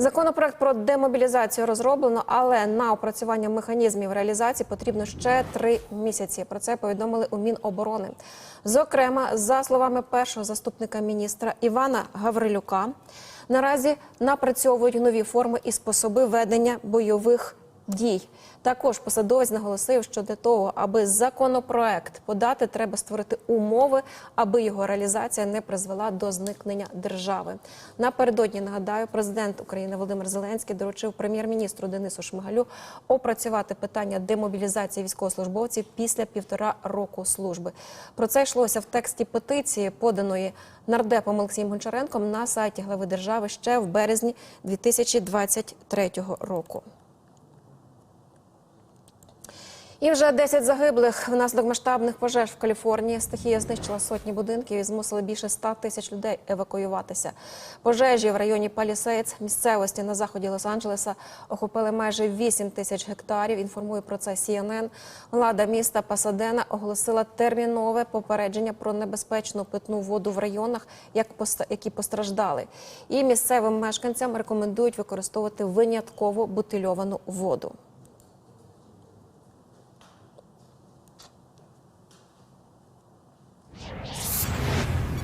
Законопроект про демобілізацію розроблено, але на опрацювання механізмів реалізації потрібно ще три місяці. Про це повідомили у Міноборони. Зокрема, за словами першого заступника міністра Івана Гаврилюка, наразі напрацьовують нові форми і способи ведення бойових дій. Також посадовець наголосив, що для того, аби законопроект подати, треба створити умови, аби його реалізація не призвела до зникнення держави. Напередодні нагадаю, президент України Володимир Зеленський доручив прем'єр-міністру Денису Шмигалю опрацювати питання демобілізації військовослужбовців після півтора року служби. Про це йшлося в тексті петиції, поданої нардепом Олексієм Гончаренком на сайті глави держави ще в березні 2023 року. І вже 10 загиблих внаслідок масштабних пожеж в Каліфорнії. Стихія знищила сотні будинків і змусила більше 100 тисяч людей евакуюватися. Пожежі в районі Палісейдс, місцевості на заході Лос-Анджелеса, охопили майже 8 тисяч гектарів. Інформує про це CNN. Влада міста Пасадена оголосила термінове попередження про небезпечну питну воду в районах, які постраждали. І місцевим мешканцям рекомендують використовувати винятково бутильовану воду.